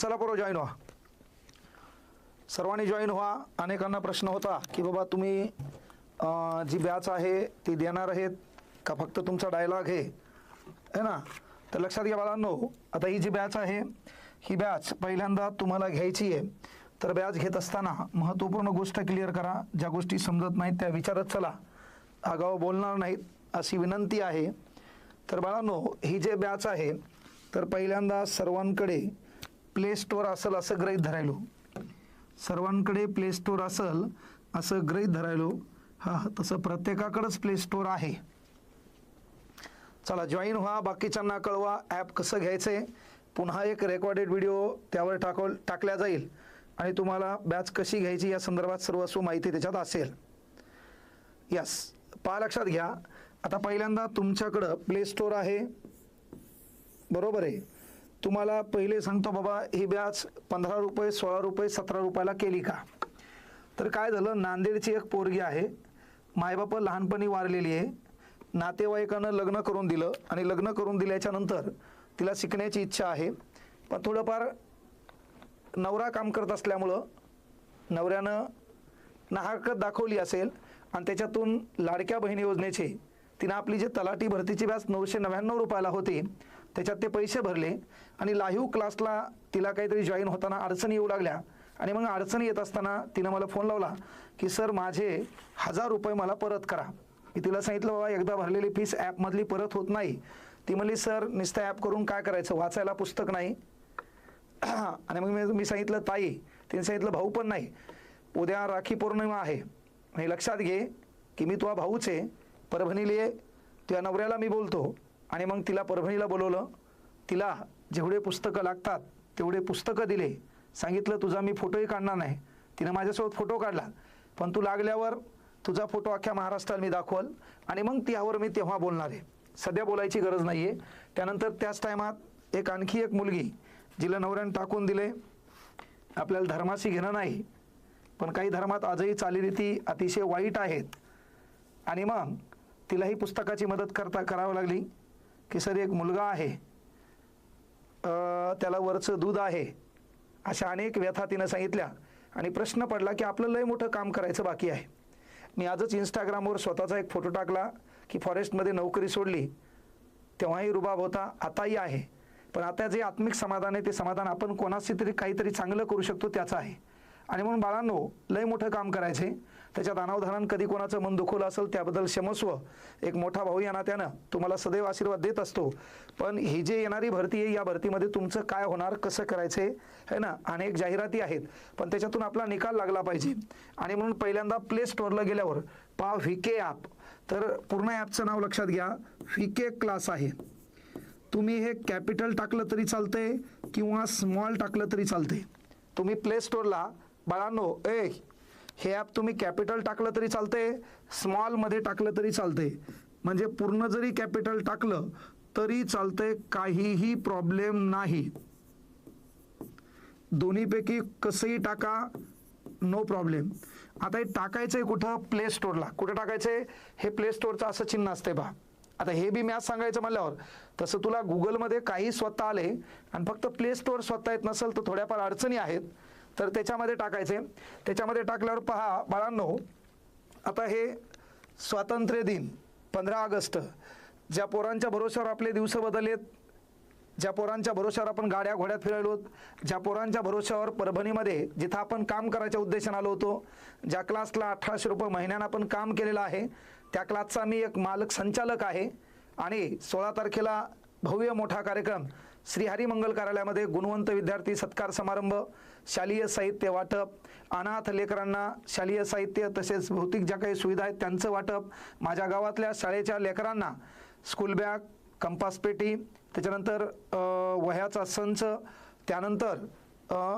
चला बरोबर जॉईन व्हा. सर्वांनी जॉईन व्हा. अनेकांना प्रश्न होता की बाबा तुम्ही जी बॅच आहे ती देणार आहेत का फक्त तुमचा डायलॉग आहे? है ना? तर लक्षात घ्या बाळांनो आता ही जी बॅच आहे ही बॅच पहिल्यांदा तुम्हाला घ्यायची आहे. तर बॅच घेत असताना महत्त्वपूर्ण गोष्ट क्लिअर करा. ज्या गोष्टी समजत नाहीत त्या विचारत चला. आगाऊ बोलणार नाहीत अशी विनंती आहे. तर बाळांनो ही जे बॅच आहे तर पहिल्यांदा सर्वांकडे प्ले स्टोअर असेल असं गृहीत धरायलो. सर्वांकडे प्ले स्टोअर असेल असं गृहीत धरायलो. हा तसं प्रत्येकाकडंच प्ले स्टोअर आहे. चला जॉईन व्हा. बाकीच्यांना कळवा ॲप कसं घ्यायचं आहे पुन्हा एक रेकॉर्डेड व्हिडिओ त्यावर टाकव टाकल्या जाईल. आणि तुम्हाला बॅच कशी घ्यायची या संदर्भात सर्वस्व माहिती त्याच्यात असेल. यस पहा लक्षात घ्या. आता पहिल्यांदा तुमच्याकडं प्ले स्टोअर आहे. बरोबर आहे. तुम्हाला पहिले सांगतो बाबा ही बॅच पंधरा रुपये सोळा रुपये सतरा रुपयाला केली का? तर काय झालं? नांदेडची एक पोरगी आहे. मायबाप लहानपणी वारलेली आहे. नातेवाईकानं लग्न करून दिलं. आणि लग्न करून दिल्याच्यानंतर तिला शिकण्याची इच्छा आहे. पण थोडंफार नवरा काम करत असल्यामुळं नवऱ्यानं नाहरकत दाखवली असेल आणि त्याच्यातून लाडक्या बहिणी योजनेचे तिनं आपली जे तलाटी भरतीची व्याज नऊशे नव्याण्णव रुपयाला होती त्याच्यात ते पैसे भरले आणि लाईव्ह क्लासला तिला काहीतरी जॉईन होताना अडचणी येऊ लागल्या. आणि मग अडचणी येत असताना तिनं मला फोन लावला की सर माझे हजार रुपये मला परत करा. मी तिला सांगितलं बाबा एकदा भरलेली फीस ॲपमधली परत होत नाही. ती म्हणली सर निस्ता ॲप करून काय करायचं? वाचायला पुस्तक नाही. आणि मग मी मी सांगितलं ताई तिने सांगितलं भाऊ पण नाही. उद्या राखी पौर्णिमा आहे. आणि लक्षात घे की मी तुझा भाऊच आहे. परभणीला तुझ्या नवऱ्याला मी बोलतो. आणि मग तिला परभणीला बोलवलं. तिला जेवढे पुस्तकं लागतात तेवढे पुस्तकं दिले. सांगितलं तुझा मी फोटोही काढणार नाही. तिनं माझ्यासोबत फोटो काढला. पण तू लागल्यावर तुझा फोटो अख्ख्या महाराष्ट्राला मी दाखवल. आणि मग त्यावर मी तेव्हा बोलणार आहे. सध्या बोलायची गरज नाही आहे त्यानंतर त्याच टायमात एक आणखी एक मुलगी जिला नवऱ्यानं टाकून दिले. आपल्याला धर्माशी घेणं नाही पण काही धर्मात आजही चालीरीती अतिशय वाईट आहेत. आणि मग तिलाही पुस्तकाची मदत करता करावं लागली की सर एक मुलगा आहे. त्याला वरचं दूध आहे अशा अनेक व्यथा तिनं सांगितल्या. आणि प्रश्न पडला की आपलं लय मोठं काम करायचं बाकी आहे. मी आजच इंस्टाग्रामवर स्वतःचा एक फोटो टाकला. की फॉरेस्टमध्ये नोकरी सोडली तेव्हाही रुबाब होता आताही आहे. पण आता जे आत्मिक समाधान आहे ते समाधान आपण कोणाशी तरी काहीतरी चांगलं करू शकतो त्याचं आहे. आणि म्हणून बाळांनो लय मोठं काम करायचे त्याच्यात अनावधानानं कधी कोणाचं मन दुखवलं असेल त्याबद्दल क्षमस्व एक मोठा भाऊ या नात्यानं तुम्हाला सदैव आशीर्वाद देत असतो. पण ही जी येणारी भरती आहे या भरतीमध्ये तुमचं काय होणार कसं करायचं आहे ना? अनेक जाहिराती आहेत पण त्याच्यातून आपला निकाल लागला पाहिजे. आणि म्हणून पहिल्यांदा प्ले स्टोअरला गेल्यावर पा व्हीके ॲप तर पूर्ण ॲपचं नाव लक्षात घ्या. व्हीके क्लास आहे. तुम्ही हे कॅपिटल टाकलं तरी चालतंय किंवा स्मॉल टाकलं तरी चालतंय. तुम्ही प्ले स्टोअरला बाळांनो ए हे ॲप तुम्ही कॅपिटल टाकलं तरी चालते स्मॉलमध्ये टाकलं तरी चालते म्हणजे पूर्ण जरी कॅपिटल टाकलं तरी चालते काहीही प्रॉब्लेम नाही. दोन्हीपैकी कसंही टाका नो प्रॉब्लेम आता हे टाकायचं आहे कुठं प्ले स्टोअरला कुठं टाकायचं आहे हे प्ले स्टोअरचं असं चिन्ह असते पहा आता हे बी मॅच सांगायचं म्हणल्यावर तसं तुला गुगलमध्ये काही स्वतः आले आणि फक्त प्ले स्टोअर स्वतः येत नसेल तर थोड्याफार अडचणी आहेत. तर त्याच्यामध्ये टाकायचे. त्याच्यामध्ये टाकल्यावर पहा बाळांनो आता हे स्वातंत्र्य दिन पंधरा ऑगस्ट. ज्या पोरांच्या भरोश्यावर आपले दिवस बदललेत ज्या पोरांच्या भरोश्यावर आपण गाड्या घोड्यात फिरायलो ज्या पोरांच्या भरोश्यावर परभणीमध्ये जिथं आपण काम करायच्या उद्देशाने आलो होतो ज्या क्लासला अठराशे रुपये महिन्यानं आपण काम केलेलं आहे त्या क्लासचा मी एक मालक संचालक आहे. आणि सोळा तारखेला भव्य मोठा कार्यक्रम श्री हरिमंगल कार्यालयामध्ये गुणवंत विद्यार्थी सत्कार समारंभ शालेय साहित्य वाटप अनाथ लेकरांना शालेय साहित्य तसेच भौतिक ज्या काही सुविधा आहेत त्यांचं वाटप माझ्या गावातल्या शाळेच्या लेकरांना स्कूल बॅग कंपास पेटी त्याच्यानंतर वह्याचा संच त्यानंतर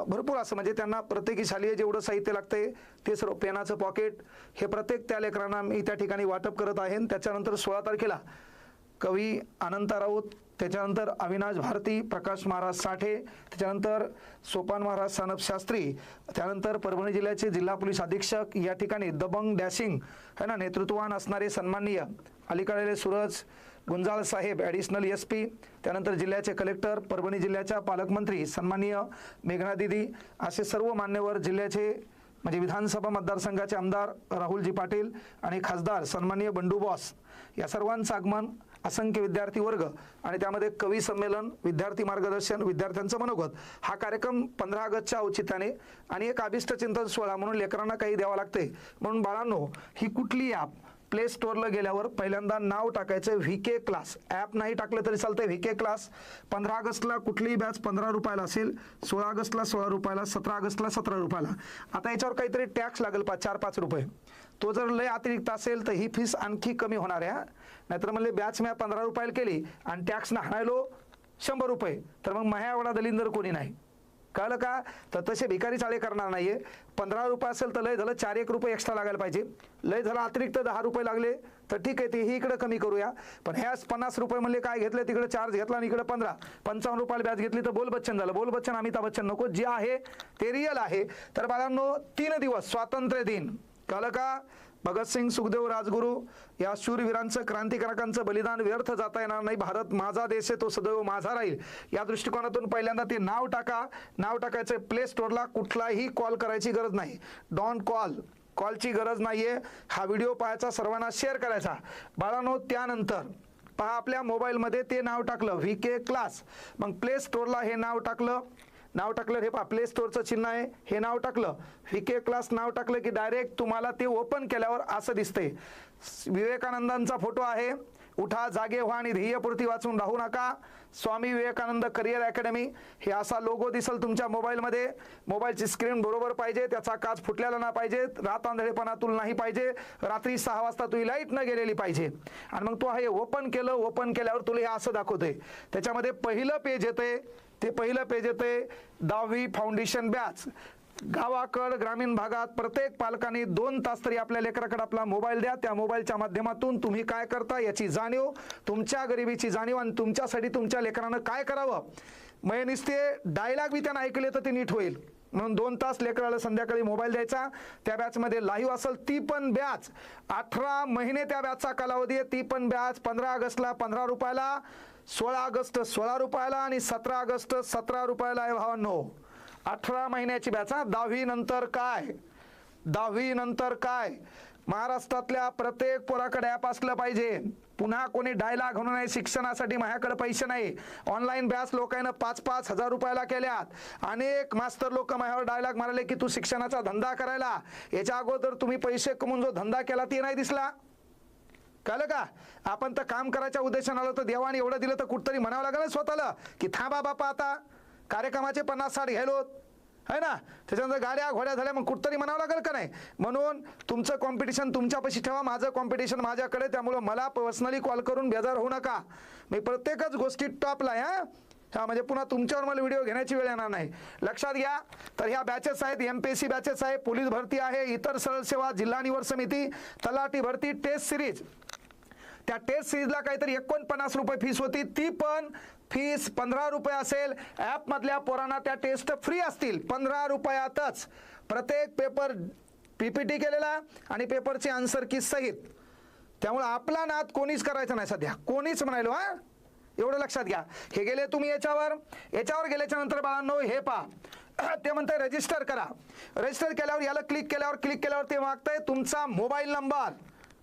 भरपूर असं म्हणजे त्यांना प्रत्येकी शालेय जेवढं साहित्य लागते ते सर्व पेनाचं पॉकेट हे प्रत्येक त्या लेकरांना मी त्या ठिकाणी वाटप करत आहे. आणि त्याच्यानंतर सोळा तारखेला कवी अनंता राऊत त्याच्यानंतर अविनाश भारती प्रकाश महाराज साठे त्याच्यानंतर सोपान महाराज सानप शास्त्री त्यानंतर परभणी जिल्ह्याचे जिल्हा पोलीस अधीक्षक या ठिकाणी दबंग डॅशिंग है ना नेतृत्ववान असणारे सन्माननीय अलीकडे सूरज गुंजाळ साहेब ॲडिशनल एस पी त्यानंतर जिल्ह्याचे कलेक्टर परभणी जिल्ह्याच्या पालकमंत्री सन्माननीय मेघना दिदी असे सर्व मान्यवर जिल्ह्याचे म्हणजे विधानसभा मतदारसंघाचे आमदार राहुलजी पाटील आणि खासदार सन्माननीय बंडू बॉस या सर्वांचं आगमन असंख्य विद्यार्थी वर्ग आणि त्यामध्ये कवी संमेलन विद्यार्थी मार्गदर्शन विद्यार्थ्यांचं मनोगत. हा कार्यक्रम पंधरा ऑगस्टच्या औचित्याने आणि एक आभिष्ट चिंतन सोहळा म्हणून लेकरांना काही द्यावं लागते म्हणून बाळांनो ही कुठली ॲप प्ले स्टोअरला गेल्यावर पहिल्यांदा नाव टाकायचं व्ही के क्लास ॲप नाही टाकलं तरी चालतंय व्ही के क्लास पंधरा ऑगस्टला कुठलीही बॅच पंधरा रुपयाला असेल सोळा ऑगस्टला सोळा रुपयाला सतरा ऑगस्टला सतरा रुपयाला. आता याच्यावर काहीतरी टॅक्स लागेल पाच चार पाच रुपये. तो जर लय अतिरिक्त असेल तर ही फीस आणखी कमी होणार आहे नाहीतर म्हणले बॅच म्या पंधरा रुपयाला केली आणि टॅक्स हाणायलो शंभर रुपये. तर मग माह्या एवढा दलिंदर कोणी नाही. कळलं का? तर तसे भिकारी चाळे करणार नाहीये. पंधरा रुपये असेल तर लय झालं चार एक रुपये एक्स्ट्रा लागायला पाहिजे. लय झालं अतिरिक्त दहा रुपये लागले तर ठीक आहे तेही इकडे कमी करूया. पण ह्या पन्नास रुपये म्हणले काय घेतले? तिकडे चार्ज घेतला आणि इकडे पंधरा. पंचावन्न रुपयाला बॅच घेतली तर बोल बच्चन झालं. बोल बच्चन अमिताभ बच्चन नको जे आहे ते रिअल आहे. तर बाळांनो तीन दिवस स्वातंत्र्य दिन. कळलं का? भगतसिंग सुखदेव राजगुरू या शूरवीरांचं क्रांतिकारकांचं बलिदान व्यर्थ जाता येणार नाही. भारत माझा देश आहे तो सदैव माझा राहील. या दृष्टिकोनातून पहिल्यांदा ते नाव टाका. नाव टाकायचं प्ले स्टोअरला कुठलाही कॉल करायची गरज नाही. Don call. कॉलची गरज नाहीये. हा व्हिडिओ पाहायचा सर्वांना शेअर करायचा. बाळानो त्यानंतर पहा आपल्या मोबाईलमध्ये ते नाव टाकलं. V K class. मग प्ले स्टोअरला हे नाव टाकलं. नाव टाकलं हे पा प्ले स्टोअरचं चिन्ह आहे हे नाव टाकलं. व्ही के क्लास नाव टाकलं की डायरेक्ट तुम्हाला ते ओपन केल्यावर असं दिसते विवेकानंदांचा फोटो आहे. उठा जागे व्हा आणि ध्येयपूर्ती वाचून राहू नका. स्वामी विवेकानंद करिअर अकॅडमी हे असा लोगो दिसल तुमच्या मोबाईलमध्ये. मोबाईलची स्क्रीन बरोबर पाहिजे त्याचा काच फुटलेला ना पाहिजे रात आंधळेपणातून नाही पाहिजे रात्री सहा वाजता तुझी लाइट न गेलेली पाहिजे. आणि मग तो हे ओपन केलं ओपन केल्यावर तुला हे असं दाखवतंय. त्याच्यामध्ये पहिलं पेज येते ते पहिलं पेज येते दहावी फाउंडेशन बॅच गावाकड ग्रामीण भागात प्रत्येक पालकांनी दोन तास तरी आपल्या लेकराकडे आपला मोबाईल द्या. त्या मोबाईलच्या माध्यमातून तुम्ही काय करता याची जाणीव तुमच्या गरिबीची जाणीव आणि तुमच्यासाठी तुमच्या लेकरानं काय करावं? मग नुसते डायलॉग बी त्यांना ऐकले तर ते नीट होईल. म्हणून दोन तास लेकराला संध्याकाळी मोबाईल द्यायचा. त्या बॅचमध्ये लाईव्ह असेल ती पण बॅच अठरा महिने त्या बॅचचा कालावधी आहे. ती पण बॅच पंधरा ऑगस्टला पंधरा रुपयाला. सोळा ऑगस्ट सोळा रुपयाला आणि सतरा ऑगस्ट सतरा रुपयाला आहे भावांनो. अठरा महिन्याची बॅच हा. दहावी नंतर काय? दहावी नंतर काय? महाराष्ट्रातल्या प्रत्येक पोराकडे ॲप असलं पाहिजे. पुन्हा कोणी डायलॉग होणार नाही शिक्षणासाठी माझ्याकडे पैसे नाही. ऑनलाईन बॅच लोकांना पाच पाच हजार रुपयाला केल्यात. अनेक मास्तर लोक माझ्यावर डायलॉग मारले की तू शिक्षणाचा धंदा करायला. याच्या अगोदर तुम्ही पैसे कमवून जो धंदा केला ते नाही दिसला. कळलं का? आपण तर काम करायच्या उद्देशाने आलो तर देवाने एवढं दिलं तर कुठतरी म्हणावं लागेल स्वतःला की थांबा बापा आता. कार्यक्रमाचे पन्नास साठ घ्यायलोत है ना? त्याच्यानंतर गाड्या घोड्या झाल्या मग कुठतरी म्हणावं लागेल का नाही? म्हणून तुमचं कॉम्पिटिशन तुमच्यापाशी ठेवा माझं कॉम्पिटिशन माझ्याकडे त्यामुळं मला पर्सनली कॉल करून बेजार होऊ नका. मी प्रत्येकच गोष्टी टॉपला हा. हा म्हणजे पुन्हा तुमच्यावर मला व्हिडिओ घेण्याची वेळ येणार नाही. लक्षात घ्या. तर ह्या बॅचेस आहेत M P S C batches आहे पोलीस भरती आहे इतर सरळ सेवा जिल्हा निवड समिती तलाठी भरती टेस्ट सिरीज त्या टेस्ट सिरीजला काहीतरी एकोणपन्नास रुपये फीस होती. ती पण फीस पंधरा रुपये असेल. ॲपमधल्या पोरांना त्या टेस्ट फ्री असतील. पंधरा रुपयातच. प्रत्येक पेपर पी पी टी केलेला आणि पेपरची आन्सर की सहित त्यामुळे आपला नाद कोणीच करायचा नाही सध्या. कोणीच म्हणायलो हा? एवढं लक्षात घ्या. हे गेले तुम्ही याच्यावर. याच्यावर गेल्याच्यानंतर बाळांनो हे पहा. ते म्हणते रजिस्टर करा. रजिस्टर केल्यावर याला क्लिक केल्यावर क्लिक केल्यावर ते मागतंय तुमचा मोबाईल नंबर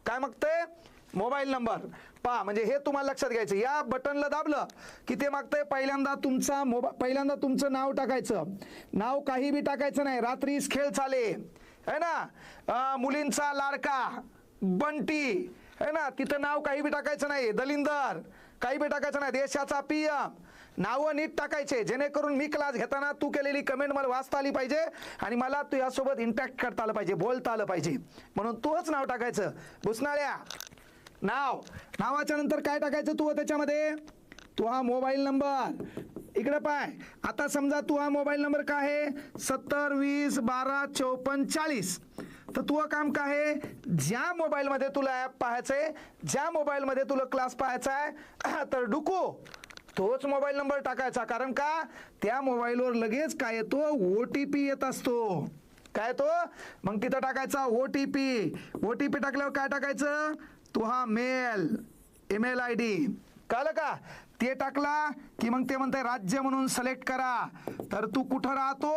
काय मागतंय? Mobile number. पहा म्हणजे हे तुम्हाला लक्षात घ्यायचं. या बटनला दाबलं की ते मागतंय पहिल्यांदा तुमचा मोबा पहिल्यांदा तुमचं नाव टाकायचं. नाव काही बी टाकायचं नाही. रात्रीच खेळ चाले. है ना? मुलींचा लाडका बंटी है ना? तिथं नाव काही बी टाकायचं नाही. दलिंदर काही बी टाकायचं नाही. देशाचा पीएम नावं नीट टाकायचे. जेणेकरून मी क्लास घेताना तू केलेली कमेंट मला वाचता आली पाहिजे आणि मला तू यासोबत इंटॅक्ट करता आलं पाहिजे बोलता आलं पाहिजे. म्हणून तूच नाव टाकायचं. भुसनाळ्या. नाव. नावाच्या नंतर काय टाकायचं तू त्याच्यामध्ये? तू हा मोबाईल नंबर. इकडे पाय. आता समजा तू हा मोबाईल नंबर काय आहे? सत्तर वीस बारा चौपन्न चाळीस. तर तुझं काम काय आहे? ज्या मोबाईलमध्ये तुला ॲप पाहायचं आहे ज्या मोबाईलमध्ये तुला क्लास पाहायचा आहे तर डुको. तोच मोबाईल नंबर टाकायचा. कारण का? त्या मोबाईलवर लगेच काय येतो? ओ टी पी येत असतो. काय तो मग तिथं टाकायचा O T P. O T P टाकल्यावर काय टाकायचं? तो हा मेल ईमेल आय डी. कळलं का? ते टाकला की मग ते म्हणते राज्य म्हणून सिलेक्ट करा. तर तू कुठं राहतो?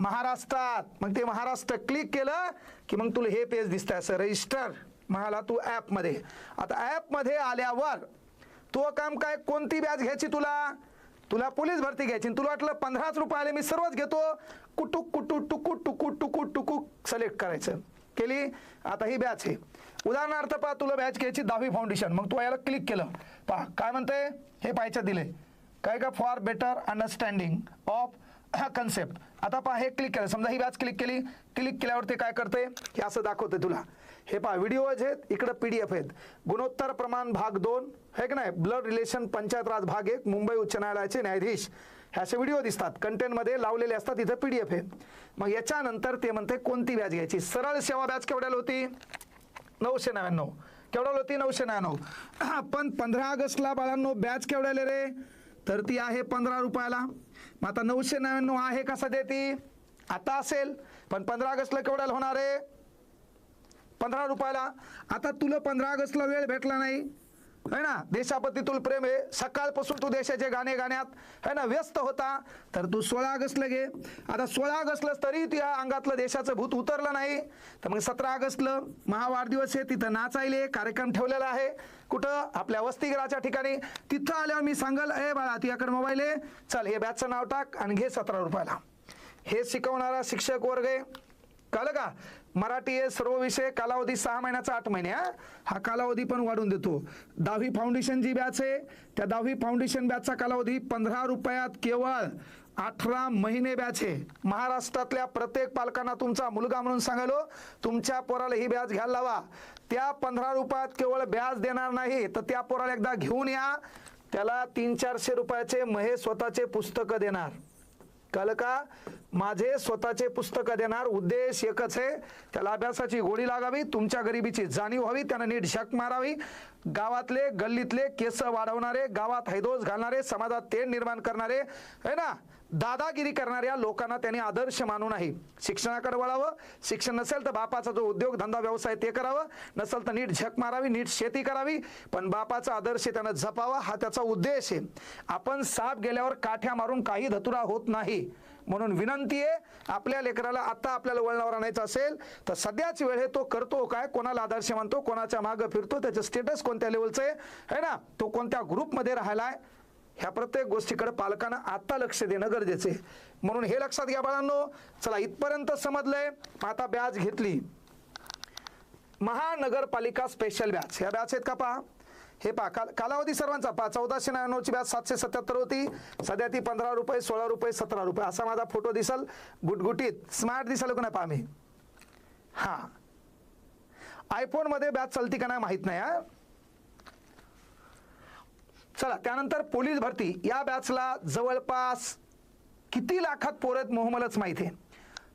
महाराष्ट्रात. मग ते महाराष्ट्र क्लिक केलं की मग तुला हे पेज दिसतंय असं रजिस्टर म्हणाला तू ॲपमध्ये आता ॲपमध्ये आल्यावर तो काम काय? कोणती बॅच घ्यायची तुला? तुला पोलीस भरती घ्यायची. तुला वाटलं पंधराच रुपयाले मी सर्वच घेतो. कुटुक कुटुक टुकू टुकू टुकू टुकू सिलेक्ट करायचं. केली? आता ही बॅच आहे. उदाहरणार्थ पहा तुला बॅच घ्यायची दहावी फाउंडेशन मग तू याला क्लिक केलं. पहा काय म्हणते हे पाहायच्या दिले. काय का? For better understanding of concept आता पहा हे क्लिक केलं. समजा ही बॅच क्लिक केली. क्लिक केल्यावर ते काय करते हे असं दाखवते तुला. हे पहा व्हिडिओ आहेत. इकडं पी डी एफ आहेत. गुणोत्तर प्रमाण भाग दोन. हे की नाही? ब्लड रिलेशन पंचायत राज भाग एक. मुंबई उच्च न्यायालयाचे न्यायाधीश. हे असे व्हिडिओ दिसतात. कंटेंटमध्ये लावलेले असतात. इथं पी डी एफ आहे मग याच्यानंतर ते म्हणते कोणती बॅच घ्यायची? सरळ सेवा बॅच केवढ्याला होती? नऊशे नव्याण्णव. केवढ्याला होती? नऊशे नव्याण्णव. पण पंधरा ऑगस्टला बाळांनो बॅच केवढ्याला रे? तर ती आहे पंधरा रुपयाला. मग आता नऊशे नव्याण्णव आहे का सध्या ती? आता असेल. पण पंधरा ऑगस्टला केवढ्याला होणार आहे? पंधरा रुपयाला. आता तुला पंधरा ऑगस्टला वेळ भेटला नाही. है ना? देशाप्रती तुला प्रेम आहे सकाळपासून तू देशाचे गाणे गाण्यात है ना व्यस्त होता. तर तू सोळा ऑगस्टला घे. आता सोळा ऑगस्टलाच तरी तुझ्या अंगातलं देशाचं भूत उतरलं नाही. तर मग सतरा ऑगस्टला महावाढदिवस आहे तिथं नाचायले कार्यक्रम ठेवलेला आहे. कुठं? आपल्या वसतिगृहाच्या ठिकाणी. तिथं आल्यावर मी सांगल ए बाळा तुझ्याकडे मोबाईल आहे. चल हे बॅचचं नाव टाक आणि घे सतरा रुपयाला. हे शिकवणारा शिक्षक वर्ग आहे. कळलं का? मराठी हे सर्व विषय कालावधी सहा महिन्याचा आठ महिने हा? हा कालावधी पण वाढून देतो. दहावी फाउंडेशन जी बॅच आहे त्या दहावी फाउंडेशन बॅचचा कालावधी पंधरा रुपयात केवळ अठरा महिने बॅच आहे. महाराष्ट्रातल्या प्रत्येक पालकांना तुमचा मुलगा म्हणून सांगालो तुमच्या पोराला ही बॅच घ्यायला लावा. त्या पंधरा रुपयात केवळ बॅच देणार नाही तर त्या पोराला एकदा घेऊन या. त्याला तीन चारशे रुपयाचे महे स्वतःचे पुस्तकं देणार. कळलं का माझे स्वतःचे पुस्तक देणार उद्देश एकच आहे त्याला अभ्यासाची गोडी लागावी तुमच्या गरिबीची जाणीव व्हावी त्यानं नीट झक मारावी. गावातले गल्लीतले केस वाढवणारे गावात हैदोस घालणारे समाजात तेढ निर्माण करणारे है ना? दादागिरी करणाऱ्या लोकांना त्यांनी आदर्श मानू नाही. शिक्षणाकडे वळावं. शिक्षण नसेल तर बापाचा जो उद्योग धंदा व्यवसाय ते करावं. नसेल तर नीट झक मारावी नीट शेती करावी. पण बापाचा आदर्श त्यानं जपावा हा त्याचा उद्देश आहे. आपण साप गेल्यावर काठ्या मारून काही धतुरा होत नाही. म्हणून विनंती आहे आपल्या लेकराला आता आपल्याला वळणावर आणायचं असेल तर सध्याच वेळ आहे तो करतो काय कोणाला आदर्श मानतो कोणाच्या मागं फिरतो त्याचं स्टेटस कोणत्या लेवलचं आहे है ना? तो कोणत्या ग्रुपमध्ये राहिला आहे ह्या प्रत्येक गोष्टीकडे पालकांना आता लक्ष देणं गरजेचं आहे. म्हणून हे लक्षात घ्या बाळांनो. चला इथपर्यंत समजलंय. आता बॅच घेतली. महानगरपालिका स्पेशल बॅच ह्या बॅच आहेत का पहा? हे पहा काल कालावधी सर्वांचा पहा. चौदाशे नव्याण्णवची बॅच सातशे सत्याहत्तर होती. सध्या ती पंधरा रुपये सोळा रुपये सतरा रुपये. असा माझा फोटो दिसल. गुटगुटीत. स्मार्ट दिसल का नाही पहा मी? हा. आयफोनमध्ये बॅच चालती का नाही माहीत नाही हा. चला त्यानंतर पोलीस भरती. या बॅचला जवळपास किती लाखात पोरं मोहमलच माहिती आहे.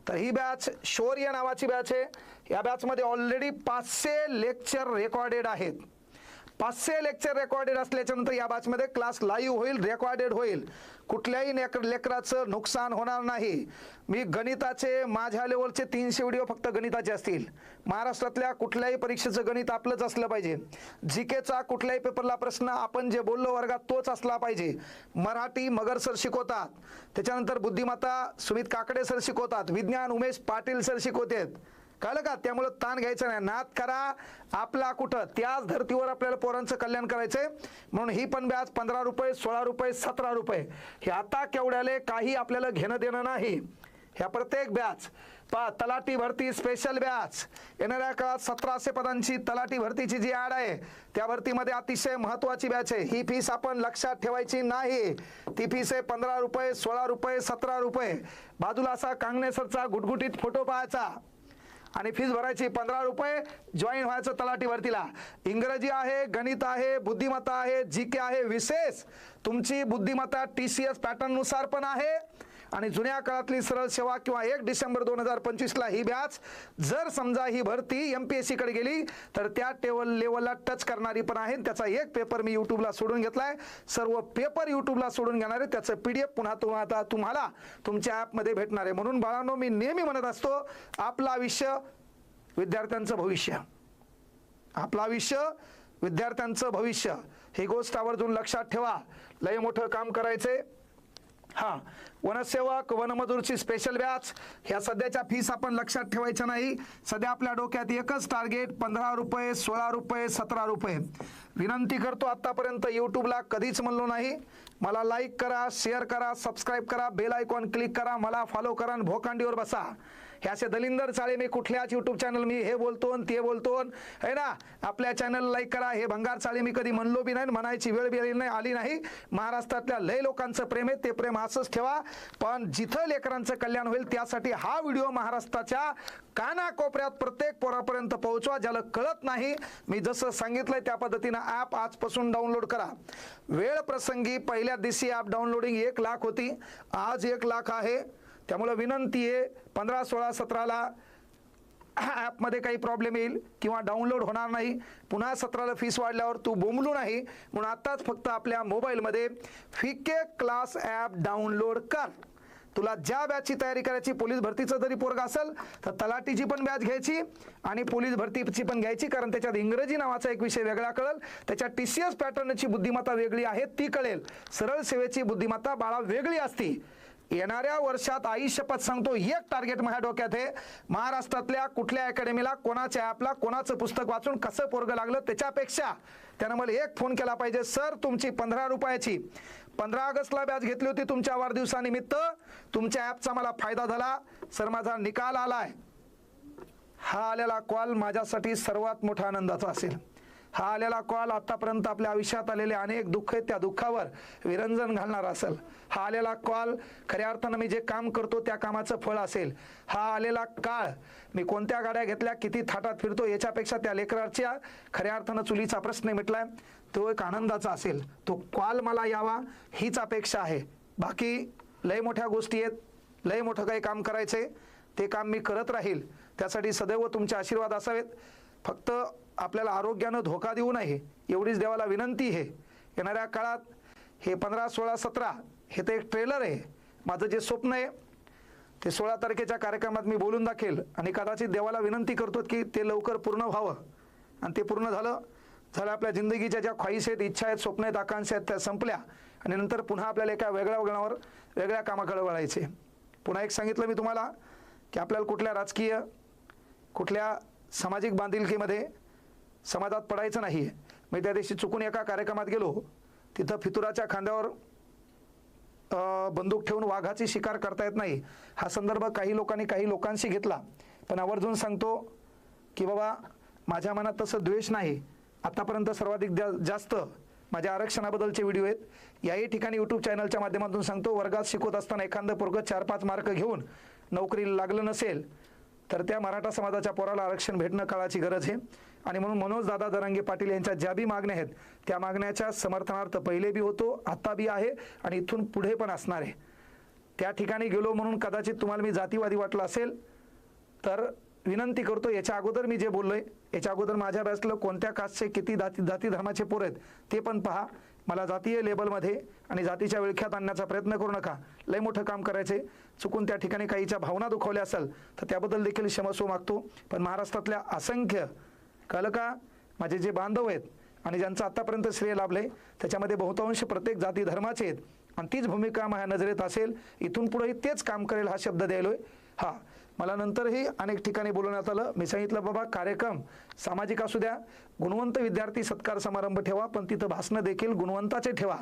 तर ही बॅच शौर्य नावाची बॅच आहे. या बॅचमध्ये ऑलरेडी पाचशे लेक्चर रेकॉर्डेड आहेत. पाचशे लेक्चर रेकॉर्डेड असल्याच्या नंतर या बॅचमध्ये क्लास लाईव्ह होईल रेकॉर्डेड होईल. कुठल्याही लेक लेकराचं नुकसान होणार नाही. मी गणिताचे माझ्या लेवलचे तीनशे व्हिडिओ फक्त गणिताचे असतील. महाराष्ट्रातल्या कुठल्याही परीक्षेचं गणित आपलंच असलं पाहिजे. जी केचा कुठल्याही पेपरला प्रश्न आपण जे बोललो वर्गात तोच असला पाहिजे. मराठी मगर सर शिकवतात. त्याच्यानंतर बुद्धिमत्ता सुमित काकडे सर शिकवतात. विज्ञान उमेश पाटील सर शिकवतात. कळलं का? त्यामुळं ताण घ्यायचं नाही. नाद करा. आपला कुठं? त्याच धर्तीवर आपल्याला पोरांचं कल्याण करायचंय. म्हणून ही पण बॅच पंधरा रुपये सोळा रुपये सतरा रुपये. हे आता केवढ्याले काही आपल्याला घेणं देणं नाही. ह्या प्रत्येक बॅच पा तलाटी भरती स्पेशल बॅच येणाऱ्या काळात सतराशे पदांची तलाटी भरतीची जी ॲड आहे त्या भरतीमध्ये अतिशय महत्वाची बॅच आहे. ही फीस आपण लक्षात ठेवायची नाही. ती फीस आहे पंधरा रुपये सोळा रुपये सतरा रुपये. बाजूला असा कांगणेसरचा गुटगुटीत फोटो पाहायचा. आणि फीज भरायची पंधरा रुपये. जॉईन व्हायचं तलाठी भरतीला इंग्रजी आहे गणित आहे बुद्धिमत्ता आहे जी के आहे विशेष. तुमची बुद्धिमत्ता टी सी एस पॅटर्ननुसार पण आहे. आणि जुन्या काळातली सरळ सेवा किंवा एक डिसेंबर दोन हजार पंचवीसला ही बॅच जर समजा ही भरती एम पी एस सीकडे गेली तर त्या टेबल लेवलला टच करणारी पण आहे. त्याचा एक पेपर मी यूट्यूबला सोडून घेतलाय. सर्व पेपर यूट्यूबला सोडून घेणार आहे त्याचं पी डी एफ पुन्हा तुम्हाला आता तुम्हाला तुमच्या ॲपमध्ये भेटणार आहे. म्हणून बाळांनो मी नेहमी म्हणत असतो आपलं आयुष्य विद्यार्थ्यांचं भविष्य. आपलं आयुष्य विद्यार्थ्यांचं भविष्य. ही गोष्ट आवर्जून लक्षात ठेवा. लय मोठं काम करायचंय. हा वनसेवक वनमजूरची स्पेशल व्याज ह्या सध्याच्या फीस आपण लक्षात ठेवायच्या नाही. सध्या आपल्या डोक्यात एकच टार्गेट पंधरा रुपये सोळा रुपये सतरा रुपये. विनंती करतो आत्तापर्यंत यूट्यूबला कधीच म्हणलो नाही. मला लाईक करा शेअर करा सबस्क्राईब करा बेल आयकॉन क्लिक करा मला फॉलो करा आणि भोकांडीवर बसा. हे असे दलिंदर चाळे मी कुठल्याच युट्यूब चॅनल मी हे बोलतो आणि ते बोलतो है ना आपल्या चॅनल लाईक करा. हे भंगार चाळे मी कधी म्हणलो बी नाही आणि म्हणायची वेळ बी नाही आली नाही. महाराष्ट्रातल्या लय लोकांचं प्रेम आहे ते प्रेम असंच ठेवा. पण जिथं लेकरांचं कल्याण होईल त्यासाठी हा व्हिडिओ महाराष्ट्राच्या कानाकोपऱ्यात प्रत्येक पोरापर्यंत पोहोचवा ज्याला कळत नाही. मी जसं सांगितलंय त्या पद्धतीनं ॲप आजपासून डाउनलोड करा. वेळ प्रसंगी पहिल्या दिवशी ॲप डाउनलोडिंग एक लाख होती. आज एक लाख आहे. त्यामुळं विनंती आहे पंधरा सोळा सतराला ॲपमध्ये काही प्रॉब्लेम येईल किंवा डाउनलोड होणार नाही. पुन्हा सतराला फीस वाढल्यावर तू बोंबलू नाही. म्हणून आत्ताच फक्त आपल्या मोबाईलमध्ये फिके क्लास ॲप डाउनलोड कर. तुला ज्या बॅचची तयारी करायची पोलीस भरतीचं जरी पोरग असेल तर तलाटीची पण बॅच घ्यायची आणि पोलीस भरतीची पण घ्यायची कारण त्याच्यात इंग्रजी नावाचा एक विषय वेगळा कळेल. त्याच्या टी सी एस पॅटर्नची बुद्धिमत्ता वेगळी आहे ती कळेल. सरळ सेवेची बुद्धिमत्ता बाळा वेगळी असती. येणाऱ्या वर्षात आई शपथ सांगतो एक टार्गेट माझ्या डोक्यात आहे. महाराष्ट्रातल्या कुठल्या अकॅडमीला कोणाच्या ॲपला कोणाचं पुस्तक वाचून कसं पोरगं लागलं त्याच्यापेक्षा त्यानं मला एक फोन केला पाहिजे. सर तुमची पंधरा रुपयाची पंधरा ऑगस्टला बॅच घेतली होती तुमच्या वाढदिवसानिमित्त. तुमच्या ॲपचा मला फायदा झाला. सर माझा निकाल आलाय. हा आलेला कॉल माझ्यासाठी सर्वात मोठा आनंदाचा असेल. हा आलेला कॉल आतापर्यंत आपल्या आयुष्यात आलेले अनेक दुःख आहेत. त्या दुःखावर विरंजन घालणार असेल. हा आलेला कॉल खऱ्या अर्थानं मी जे काम करतो त्या कामाचं फळ असेल. हा आलेला काळ मी कोणत्या गाड्या घेतल्या किती थाटात फिरतो याच्यापेक्षा त्या लेकराच्या खऱ्या अर्थानं चुलीचा प्रश्न मिटलाय. तो एक आनंदाचा असेल. तो कॉल मला यावा हीच अपेक्षा आहे. बाकी लय मोठ्या गोष्टी आहेत. लय मोठं काही काम करायचे ते काम मी करत राहील. त्यासाठी सदैव तुमचे आशीर्वाद असावेत. फक्त आपल्याला आरोग्यानं धोका देऊ नये एवढीच देवाला विनंती आहे. येणाऱ्या काळात हे पंधरा सोळा सतरा हे तर एक ट्रेलर आहे. माझं जे स्वप्न आहे ते सोळा तारखेच्या कार्यक्रमात मी बोलून दाखेल आणि कदाचित देवाला विनंती करतो की ते लवकर पूर्ण व्हावं. आणि ते पूर्ण झालं झालं आपल्या जिंदगीच्या ज्या ख्वाहिश आहेत इच्छा आहेत स्वप्न आहेत आकांक्षा आहेत त्या संपल्या. आणि नंतर पुन्हा आपल्याला एका वेगळ्या वळणावर वेगळ्या कामाकडे वळायचे. पुन्हा एक सांगितलं मी तुम्हाला की आपल्याला कुठल्या राजकीय कुठल्या सामाजिक बांधिलकीमध्ये समाजात पडायचं नाही. आहे मी त्या दिवशी चुकून एका कार्यक्रमात गेलो. तिथं फितुराच्या खांद्यावर बंदूक ठेवून वाघाची शिकार करता येत नाही. हा संदर्भ काही लोकांनी काही लोकांशी घेतला. पण आवर्जून सांगतो की बाबा माझ्या मनात तसं द्वेष नाही. आत्तापर्यंत सर्वाधिक जा जास्त माझ्या आरक्षणाबद्दलचे व्हिडिओ आहेत. याही ठिकाणी यूट्यूब चॅनलच्या माध्यमातून सांगतो वर्गात शिकवत असताना एखादं पोरगं चार पाच मार्क घेऊन नोकरीला लागलं नसेल तर त्या मराठा समाजाच्या पोराला आरक्षण भेटणं काळाची गरज आहे. आणि म्हणून मनोज दादा दरांगे पाटील यांच्या ज्या बी मागण्या आहेत त्या मागण्याच्या समर्थनार्थ पहिले बी होतो आत्ता बी आहे आणि इथून पुढे पण असणार आहे. त्या ठिकाणी गेलो म्हणून कदाचित तुम्हाला मी जातीवादी वाटलं असेल तर विनंती करतो याच्या अगोदर मी जे बोललोय याच्या अगोदर माझ्या बॅचलं कोणत्या कास्टचे किती जाती जाती धर्माचे पोर आहेत ते पण पहा. मला जातीय लेबलमध्ये आणि जातीच्या विळख्यात आणण्याचा प्रयत्न करू नका. लय मोठं काम करायचे. चुकून त्या ठिकाणी काहीच्या भावना दुखावल्या असेल तर त्याबद्दल देखील क्षमस्व मागतो. पण महाराष्ट्रातल्या असंख्य कळलं का माझे जे बांधव आहेत आणि ज्यांचं आतापर्यंत श्रेय लाभले त्याच्यामध्ये बहुतांश प्रत्येक जाती धर्माचे आहेत. आणि तीच भूमिका माझ्या नजरेत असेल इथून पुढेही तेच काम करेल हा शब्द द्यायलोय. हा मला नंतरही अनेक ठिकाणी बोलवण्यात आलं. मी सांगितलं बाबा कार्यक्रम सामाजिक असू द्या गुणवंत विद्यार्थी सत्कार समारंभ ठेवा पण तिथं भाषणं देखील गुणवंताचे ठेवा.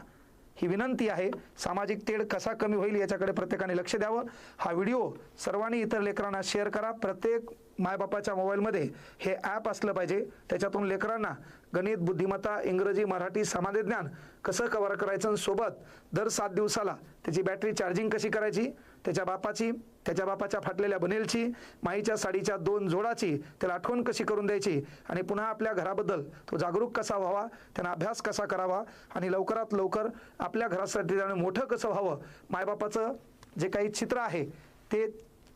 ही विनंती आहे. सामाजिक तेढ कसा कमी होईल याच्याकडे प्रत्येकाने लक्ष द्यावं. हा व्हिडिओ सर्वांनी इतर लेकरांना शेअर करा. प्रत्येक मायबापाच्या मोबाईलमध्ये हे ॲप असलं पाहिजे. त्याच्यातून लेकरांना गणित बुद्धिमत्ता इंग्रजी मराठी सामान्य ज्ञान कसं कव्हर करायचं सोबत दर सात दिवसाला त्याची बॅटरी चार्जिंग कशी करायची त्याच्या बापाची त्याच्या बापाच्या फाटलेल्या बनेलची माईच्या साडीच्या दोन जोडाची त्याला आठवण कशी करून द्यायची आणि पुन्हा आपल्या घराबद्दल तो जागरूक कसा व्हावा त्यांना अभ्यास कसा करावा आणि लवकरात लवकर आपल्या घरासाठी जाणं मोठं कसं व्हावं मायबापाचं जे काही चित्र आहे ते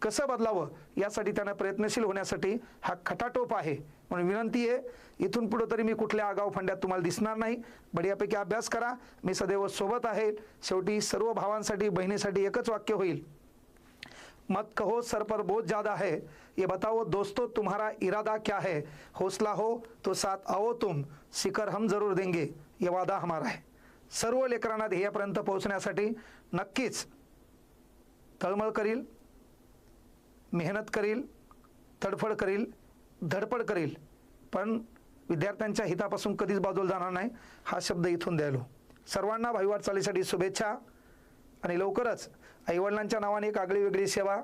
कसं बदलावं यासाठी त्यांना प्रयत्नशील होण्यासाठी हा खटाटोप आहे. म्हणून विनंती आहे इथून पुढं तरी मी कुठल्या आगाव फंड्यात तुम्हाला दिसणार नाही. बढियापैकी अभ्यास करा. मी सदैव सोबत आहे. शेवटी सर्व भावांसाठी बहिणीसाठी एकच वाक्य होईल. मत कहो सर पर बोझ ज्यादा है। ये बताओ दोस्तों तुम्हारा इरादा क्या है? हौसला हो तो साथ आओ तुम। शिखर हम जरूर देंगे। ये वादा हमारा है। सर्व लेकरांना ध्येयापर्यंत पोहोचण्यासाठी नक्कीच तळमळ करील मेहनत करील तडफड करील धडपड करील. पण विद्यार्थ्यांच्या हितापासून कधीच बाजूला जाणार नाही हा शब्द इथून द्यायलो. सर्वांना भाईवाट चालीसाठी शुभेच्छा आणि लवकरच आईवडिलांच्या नावाने एक आगळी वेगळी सेवा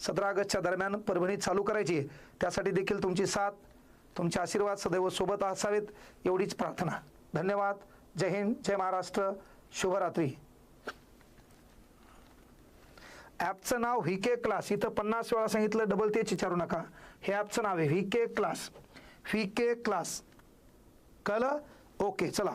सतरा ऑगस्टच्या दरम्यान परभणीत चालू करायची. आहे त्यासाठी देखील तुमची साथ तुमचे आशीर्वाद सदैव सोबत असावेत एवढीच प्रार्थना. धन्यवाद. जय हिंद जय महाराष्ट्र. शुभरात्री. ॲपचं नाव व्ही के क्लास. इथं पन्नास वेळा सांगितलं डबल तेच विचारू नका. हे ॲपचं नाव आहे V K class. V K class. कळलं? ओके चला.